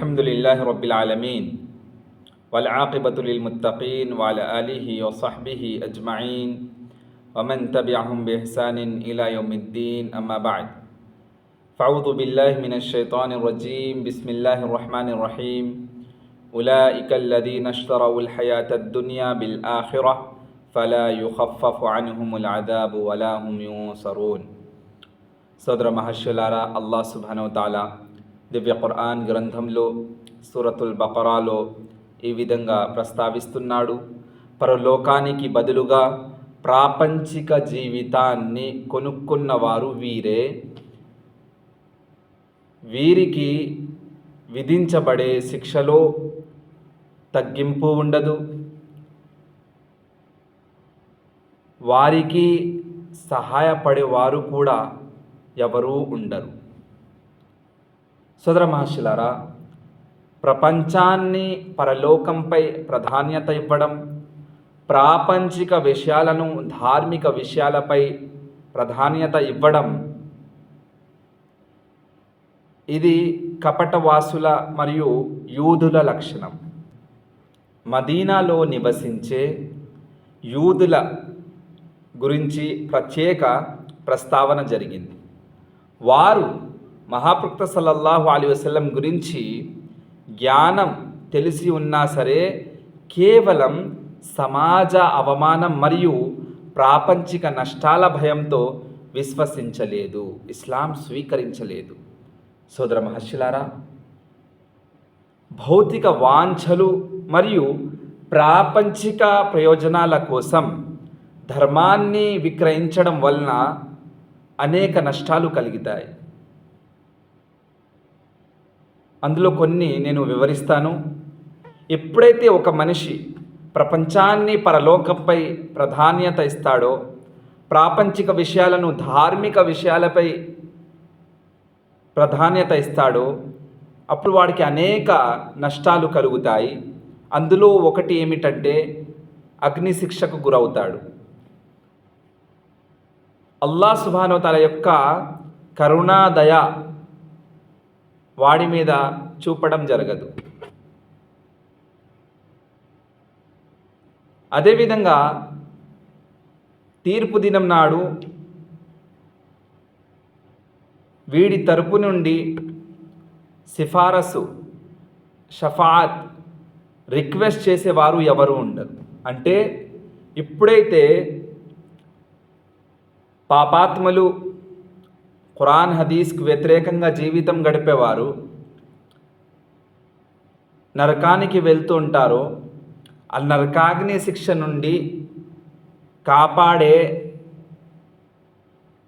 الحمد لله رب العالمين والعاقبة للمتقين وعلى آله وصحبه أجمعين ومن تبعهم بإحسان إلى يوم الدين أما بعد. فأعوذ بالله من الشيطان الرجيم بسم الله الرحمن الرحيم. أولئك الذين اشتروا الحياة الدنيا بالآخرة فلا يخفف عنهم العذاب ولا هم ينصرون. صدر مهشلارا الله سبحانه وتعالى దివ్య ఖురాన్ గ్రంథంలో సూరతుల్ బకరాలో ఈ విధంగా ప్రస్తావిస్తున్నాడు. పరలోకానికి బదులుగా ప్రాపంచిక జీవితాన్ని కొనుక్కున్నవారు వీరే. వీరికి విధించబడే శిక్షలో తగ్గింపు ఉండదు. వారికి సహాయపడేవారు కూడా ఎవరూ ఉండరు. సోదర మహర్షులారా ప్రపంచాన్ని పరలోకంపై ప్రాధాన్యత ఇవ్వడం ప్రాపంచిక విషయాలను ధార్మిక విషయాలపై ప్రాధాన్యత ఇవ్వడం ఇది కపటవాసుల మరియు యూదుల లక్షణం. మదీనాలో నివసించే యూదుల గురించి ప్రత్యేక ప్రస్తావన జరిగింది. వారు మహాప్రక్త సల్లల్లాహు అలీ వసల్లం గురించి జ్ఞానం తెలిసి ఉన్నా సరే కేవలం సమాజ అవమానం మరియు ప్రాపంచిక నష్టాల భయంతో విశ్వసించలేదు ఇస్లాం స్వీకరించలేదు. సోదర మహర్షులారా భౌతిక వాంఛలు మరియు ప్రాపంచిక ప్రయోజనాల కోసం ధర్మాన్ని విక్రయించడం వలన అనేక నష్టాలు కలుగుతాయి. అందులో కొన్ని నేను వివరిస్తాను. ఎప్పుడైతే ఒక మనిషి ప్రపంచాన్ని పరలోకంపై ప్రాధాన్యత ఇస్తాడో ప్రాపంచిక విషయాలను ధార్మిక విషయాలపై ప్రాధాన్యత ఇస్తాడో అప్పుడు వాడికి అనేక నష్టాలు కలుగుతాయి. అందులో ఒకటి ఏమిటంటే అగ్నిశిక్షకు గురవుతాడు. అల్లా సుభానోతల యొక్క కరుణాదయ వాడి మీద చూపడం జరగదు. అదేవిధంగా తీర్పు దినం నాడు వీడి తరపు నుండి సిఫారసు షఫాత్ రిక్వెస్ట్ చేసేవారు ఎవరు ఉండరు. అంటే ఇప్పుడైతే పాపాత్మలు ఖురాన్ హదీస్కు వ్యతిరేకంగా జీవితం గడిపేవారు నరకానికి వెళ్తూ ఉంటారో. ఆ నరకాగ్ని శిక్ష నుండి కాపాడే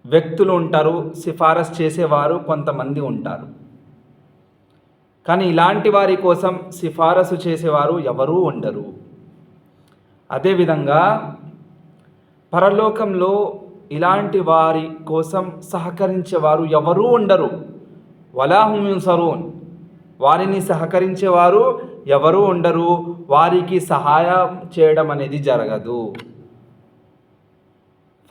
వ్యక్తులు ఉంటారు సిఫారసు చేసేవారు కొంతమంది ఉంటారు. కానీ ఇలాంటి వారి కోసం సిఫారసు చేసేవారు ఎవరూ ఉండరు. అదేవిధంగా పరలోకంలో ఇలాంటి వారి కోసం సహకరించేవారు ఎవరూ ఉండరు. వలాహుమిన్ సరూన్ వారిని సహకరించేవారు ఎవరూ ఉండరు. వారికి సహాయం చేయడం అనేది జరగదు.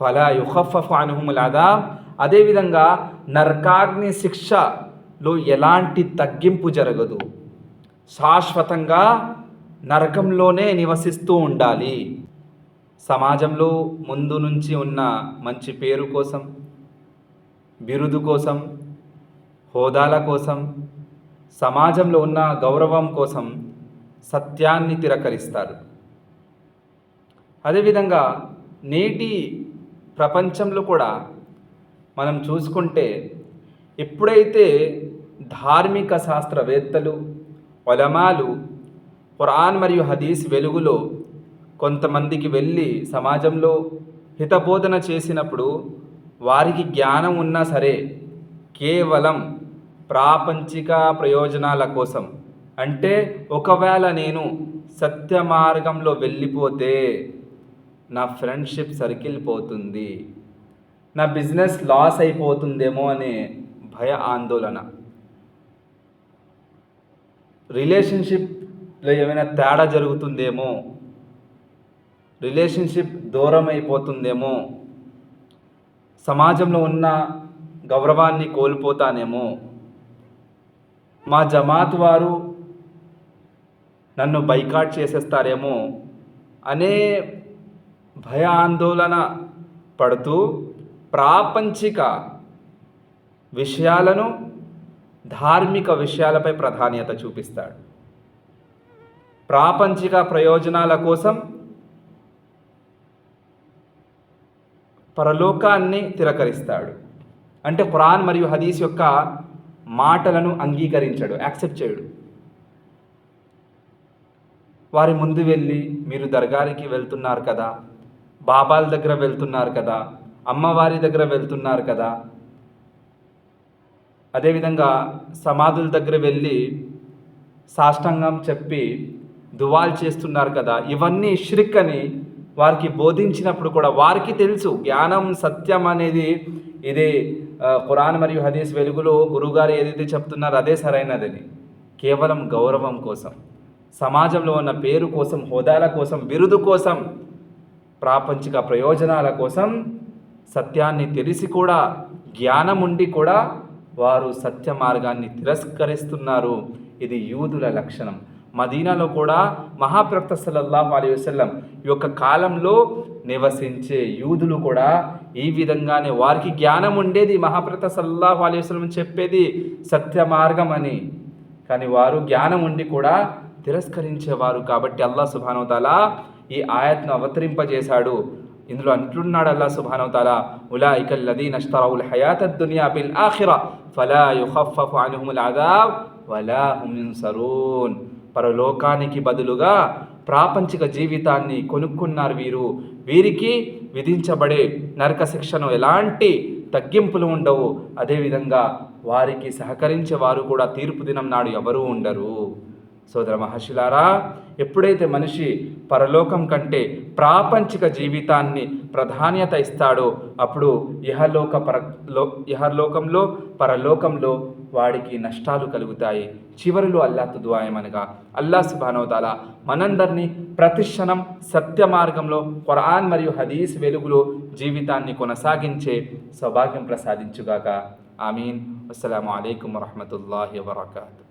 ఫలా యుహఫఫ్ అనుహుముల్ అదాబ్. అదేవిధంగా నరకాగ్ని శిక్షలో ఎలాంటి తగ్గింపు జరగదు. శాశ్వతంగా నరకంలోనే నివసిస్తూ ఉండాలి. సమాజంలో ముందు నుంచి ఉన్న మంచి పేరు కోసం బిరుదు కోసం హోదాల కోసం సమాజంలో ఉన్న గౌరవం కోసం సత్యాన్ని తిరకరిస్తారు. అదేవిధంగా నేటి ప్రపంచంలో కూడా మనం చూసుకుంటే ఎప్పుడైతే ధార్మిక శాస్త్రవేత్తలు వలమాలు ఖురాన్ మరియు హదీస్ వెలుగులో కొంతమందికి వెళ్ళి సమాజంలో హితబోధన చేసినప్పుడు వారికి జ్ఞానం ఉన్నా సరే కేవలం ప్రాపంచిక ప్రయోజనాల కోసం. అంటే ఒకవేళ నేను సత్య మార్గంలో వెళ్ళిపోతే నా ఫ్రెండ్షిప్ సర్కిల్ పోతుంది. నా బిజినెస్ లాస్ అయిపోతుందేమో అనే భయ ఆందోళన. రిలేషన్షిప్లో ఏమైనా తేడా జరుగుతుందేమో రిలేషన్షిప్ దూరం అయిపోతుందేమో సమాజంలో ఉన్న గౌరవాన్ని కోల్పోతానేమో. మా జమాత్ వారు నన్ను బైకాట్ చేసేస్తారేమో అనే భయ ఆందోళన పడుతూ ప్రాపంచిక విషయాలను ధార్మిక విషయాలపై ప్రాధాన్యత చూపిస్తాడు. ప్రాపంచిక ప్రయోజనాల కోసం పరలోకాన్ని తిరకరిస్తాడు. అంటే ఖురాన్ మరియు హదీస్ యొక్క మాటలను అంగీకరించాడు యాక్సెప్ట్ చేయడు. వారి ముందు వెళ్ళి మీరు దర్గారికి వెళ్తున్నారు కదా బాబాల దగ్గర వెళ్తున్నారు కదా అమ్మవారి దగ్గర వెళ్తున్నారు కదా. అదేవిధంగా సమాధుల దగ్గర వెళ్ళి సాష్టాంగం చెప్పి దువాలు చేస్తున్నారు కదా ఇవన్నీ షిరిక్ అని వారికి బోధించినప్పుడు కూడా వారికి తెలుసు జ్ఞానం సత్యం అనేది ఇది ఖురాన్ మరియు హదీస్ వెలుగులో గురువుగారు ఏదైతే చెప్తున్నారో అదే సరైనదని. కేవలం గౌరవం కోసం సమాజంలో ఉన్న పేరు కోసం హోదాల కోసం బిరుదు కోసం ప్రాపంచిక ప్రయోజనాల కోసం సత్యాన్ని తెలిసి కూడా జ్ఞానం ఉండి కూడా వారు సత్య మార్గాన్ని తిరస్కరిస్తున్నారు. ఇది యూదుల లక్షణం. మదీనాలో కూడా మహాప్రక్త సల్లల్లాహు అలీ వసల్లం ఈ యొక్క కాలంలో నివసించే యూదులు కూడా ఈ విధంగానే వారికి జ్ఞానం ఉండేది. మహాప్రత సల్లాహు అలీ వసలం చెప్పేది సత్య మార్గం అని. కానీ వారు జ్ఞానం ఉండి కూడా తిరస్కరించేవారు కాబట్టి అల్లా సుభానవతాల ఈ ఆయత్ను అవతరింపజేశాడు. ఇందులో అంటున్నాడు అల్లా సుభానవతాల ఉలాయిక లదీ అష్తరౌల్ హయాత దునియా బిల్ ఆఖిరా ఫలా యుఖఫఫు అన్హుముల్ అదాబ్ వలా హుమ్ యున్సరూన్. పరలోకానికి బదులుగా ప్రాపంచిక జీవితాన్ని కొనుక్కున్నారు వీరు. వీరికి విధించబడే నరక శిక్షను ఎలాంటి తగ్గింపులు ఉండవు. అదేవిధంగా వారికి సహకరించే వారు కూడా తీర్పు దినం నాడు ఎవరూ ఉండరు. సోదర మహర్షులారా ఎప్పుడైతే మనిషి పరలోకం కంటే ప్రాపంచిక జీవితాన్ని ప్రాధాన్యత ఇస్తాడో అప్పుడు ఇహలోక పర లో ఇహలోకంలో పరలోకంలో వాడికి నష్టాలు కలుగుతాయి. చివరిలో అల్లా తుద్వాయమనగా అల్లా సుబానోదాల మనందరినీ ప్రతిక్షణం సత్య మార్గంలో ఖురాన్ మరియు హదీస్ వెలుగులో జీవితాన్ని కొనసాగించే సౌభాగ్యం ప్రసాదించుగాక. ఆమీన్. అస్సలం అయికం వరహమతుల్లాహి వబర్కాతు.